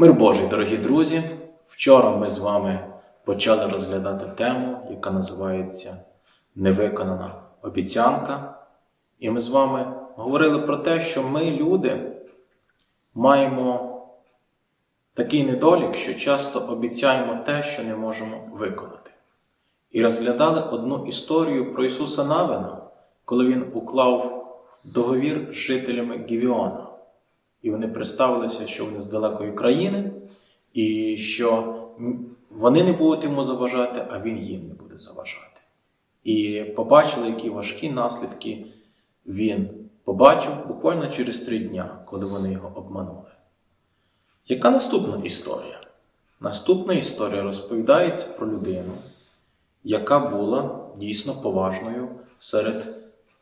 Мир Божий, дорогі друзі! Вчора ми з вами почали розглядати тему, яка називається Невиконана обіцянка. І ми з вами говорили про те, що ми, люди, маємо такий недолік, що часто обіцяємо те, що не можемо виконати. І розглядали одну історію про Ісуса Навина, коли Він уклав договір з жителями Гівіона. І вони представилися, що вони з далекої країни, і що вони не будуть йому заважати, а він їм не буде заважати. І побачили, які важкі наслідки він побачив буквально через три дня, коли вони його обманули. Яка наступна історія? Наступна історія розповідається про людину, яка була дійсно поважною серед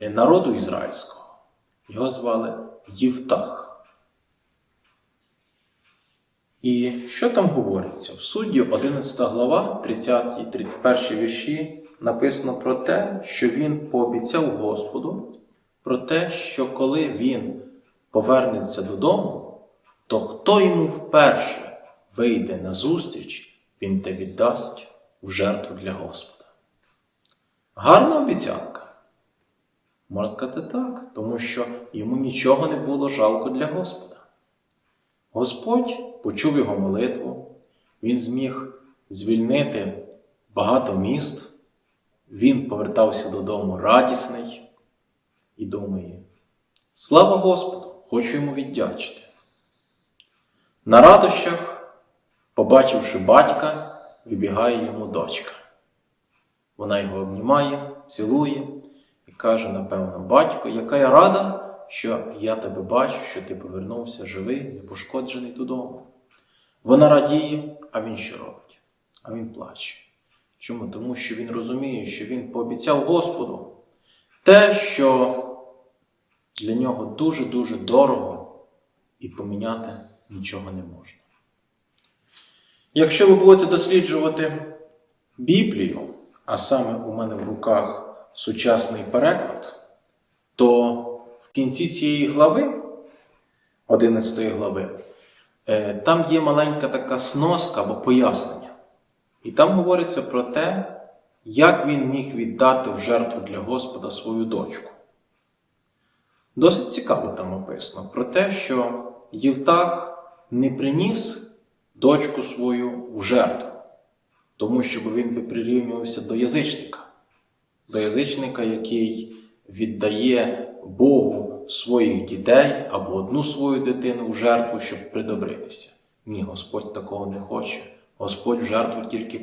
народу ізраїльського. Його звали Євтах. І що там говориться? В судді 11 глава, 30 31 вірші написано про те, що він пообіцяв Господу, про те, що коли він повернеться додому, то хто йому вперше вийде на зустріч, він те віддасть в жертву для Господа. Гарна обіцянка. Можна сказати так, тому що йому нічого не було жалко для Господа. Господь почув його молитву, він зміг звільнити багато міст, він повертався додому радісний і думає: Слава Господу! Хочу йому віддячити. На радощах, побачивши батька, вибігає йому дочка. Вона його обнімає, цілує і каже, напевно, батько, яка я рада що я тебе бачу, що ти повернувся живий, непошкоджений додому. Вона радіє, а він що робить? А він плаче. Чому? Тому що він розуміє, що він пообіцяв Господу те, що для нього дуже-дуже дорого і поміняти нічого не можна. Якщо ви будете досліджувати Біблію, а саме у мене в руках сучасний переклад, то кінці цієї глави, 11 глави, е, там є маленька така сноска або пояснення. І там говориться про те, як він міг віддати в жертву для Господа свою дочку. Досить цікаво там описано про те, що Євтах не приніс дочку свою в жертву, тому що він би прирівнювався до язичника, до язичника, який віддає Богу своїх дітей або одну свою дитину в жертву, щоб придобритися. Ні, Господь такого не хоче. Господь в жертву тільки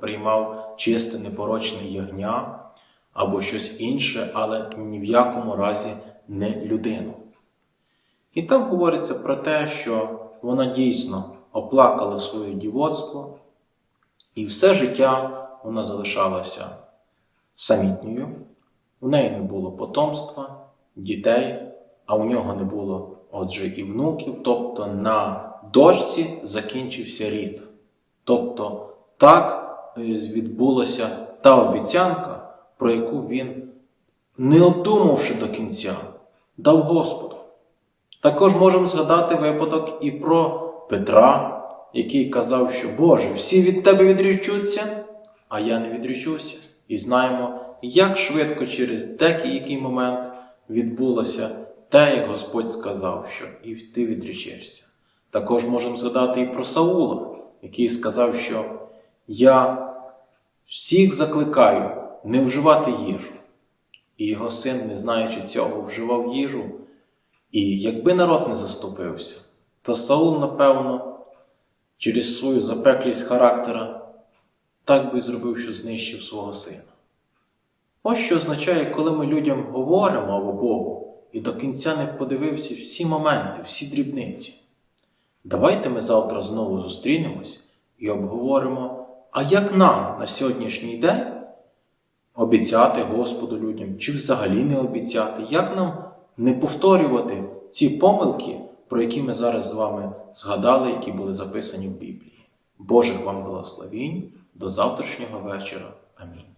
приймав чисте непорочне ягня або щось інше, але ні в якому разі не людину. І там говориться про те, що вона дійсно оплакала своє дівоцтво, і все життя вона залишалася самітньою, у неї не було потомства, дітей, а у нього не було, отже, і внуків, тобто на дочці закінчився рід. Тобто так е, відбулася та обіцянка, про яку він, не обдумавши до кінця, дав Господу. Також можемо згадати випадок і про Петра, який казав, що Боже, всі від тебе відрічуться, а я не відрічуся. І знаємо, як швидко через деякий момент відбулося те, як Господь сказав, що і ти відрічешся. Також можемо згадати і про Саула, який сказав, що я всіх закликаю не вживати їжу. І його син, не знаючи цього, вживав їжу. І якби народ не заступився, то Саул, напевно, через свою запеклість характера так би зробив, що знищив свого сина. Ось що означає, коли ми людям говоримо або Богу і до кінця не подивився всі моменти, всі дрібниці. Давайте ми завтра знову зустрінемось і обговоримо, а як нам на сьогоднішній день обіцяти Господу людям, чи взагалі не обіцяти, як нам не повторювати ці помилки, про які ми зараз з вами згадали, які були записані в Біблії. Божих вам благословінь, до завтрашнього вечора. Амінь.